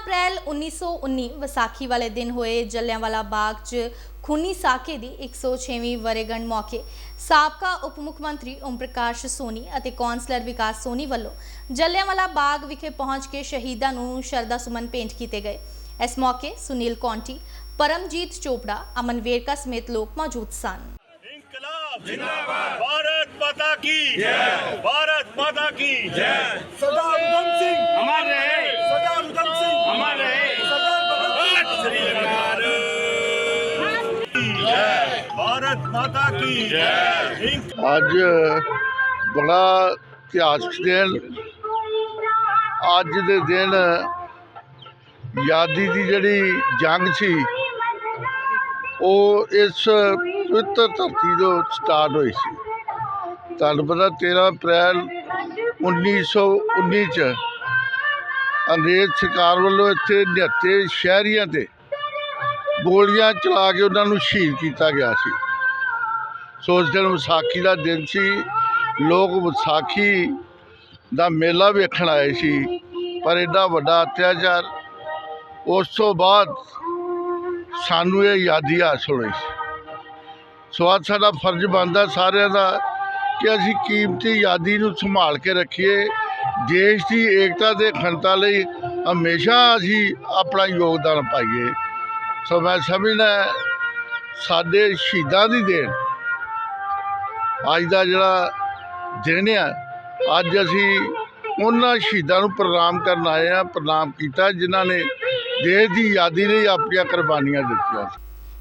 ਅਪ੍ਰੈਲ 1919 ਵਿਸਾਖੀ ਵਾਲੇ ਦਿਨ ਹੋਏ ਜਲਿਆਂਵਾਲਾ ਬਾਗ 'ਚ ਖੂਨੀ ਸਾਕੇ ਦੀ 106ਵੀਂ ਵਰੇਗੰਢ ਮੌਕੇ। ਸਾਬਕਾ ਉਪ ਮੁੱਖ ਮੰਤਰੀ ਓਮ ਪ੍ਰਕਾਸ਼ ਸੋਨੀ ਅਤੇ ਕੌਂਸਲਰ ਵਿਕਾਸ ਸੋਨੀ ਵੱਲੋਂ ਜਲਿਆਂਵਾਲਾ ਬਾਗ ਵਿਖੇ ਪਹੁੰਚ ਕੇ ਸ਼ਹੀਦਾਂ ਨੂੰ ਸ਼ਰਧਾ ਸੁਮਨ ਭੇਂਟ ਕੀਤੇ ਗਏ। ਇਸ ਮੌਕੇ ਸੁਨੀਲ ਕੌਂਟੀ ਪਰਮਜੀਤ ਚੋਪੜਾ ਅਮਨ ਵੇਰਕਾ ਸਮੇਤ ਲੋਕ ਮੌਜੂਦ ਸਨ। ਇਨਕਲਾਬ ਜਿੰਦਾਬਾਦ। ਭਾਰਤ ਮਾਤਾ ਕੀ ਜੈ। ਭਾਰਤ ਮਾਤਾ ਕੀ ਜੈ। भारत माता की जय इंक- ਅੱਜ ਬੜਾ ਇਤਿਹਾਸਕ ਦਿਨ ਅੱਜ ਦੇ ਦਿਨ ਆਜ਼ਾਦੀ ਦੀ ਜਿਹੜੀ ਜੰਗ ਸੀ ਉਹ ਇਸ ਪਵਿੱਤਰ ਧਰਤੀ ਤੋਂ ਸਟਾਰਟ ਹੋਈ ਸੀ ਤੁਹਾਨੂੰ ਪਤਾ 13 ਅਪ੍ਰੈਲ 1919 ਚ ਅੰਗਰੇਜ਼ ਸਰਕਾਰ ਵੱਲੋਂ ਇੱਥੇ ਨਿਹੱਥੇ ਸ਼ਹਿਰੀਆਂ ਤੇ ਗੋਲੀਆਂ ਚਲਾ ਕੇ ਉਹਨਾਂ ਨੂੰ ਸ਼ਹੀਦ ਕੀਤਾ ਗਿਆ ਸੀ ਸੋ ਉਸ ਦਿਨ ਵਿਸਾਖੀ ਦਾ ਦਿਨ ਸੀ। ਲੋਕ ਵਿਸਾਖੀ ਦਾ ਮੇਲਾ ਵੇਖਣ ਆਏ ਸੀ। ਪਰ ਐਡਾ ਵੱਡਾ ਅਤਿਆਚਾਰ, ਉਸ ਤੋਂ ਬਾਅਦ ਸਾਨੂੰ ਇਹ ਆਜ਼ਾਦੀ ਹਾਸਲ ਹੋਈ ਸੀ। ਸੋ ਅੱਜ ਸਾਡਾ ਫਰਜ਼ ਬਣਦਾ ਸਾਰਿਆਂ ਦਾ ਕਿ ਅਸੀਂ ਕੀਮਤੀ ਯਾਦੀ ਨੂੰ ਸੰਭਾਲ ਕੇ ਰੱਖੀਏ। ਦੇਸ਼ ਦੀ ਏਕਤਾ ਦੇ ਅਖੰਡਤਾ ਲਈ ਹਮੇਸ਼ਾ ਅਸੀਂ ਆਪਣਾ ਯੋਗਦਾਨ ਪਾਈਏ। ਸੋ ਮੈਂ ਸਮਝਦਾ ਸਾਡੇ ਸ਼ਹੀਦਾਂ ਦੀ ਦੇਣ ਅੱਜ ਦਾ ਜਿਹੜਾ ਦਿਨ ਆ, ਅੱਜ ਅਸੀਂ ਉਹਨਾਂ ਸ਼ਹੀਦਾਂ ਨੂੰ ਪ੍ਰਣਾਮ ਕਰਨ ਆਏ ਆ ਪ੍ਰਣਾਮ ਕੀਤਾ, ਜਿਨ੍ਹਾਂ ਨੇ ਦੇਸ਼ ਦੀ ਆਜ਼ਾਦੀ ਲਈ ਆਪਣੀਆਂ ਕੁਰਬਾਨੀਆਂ ਦਿੱਤੀਆਂ।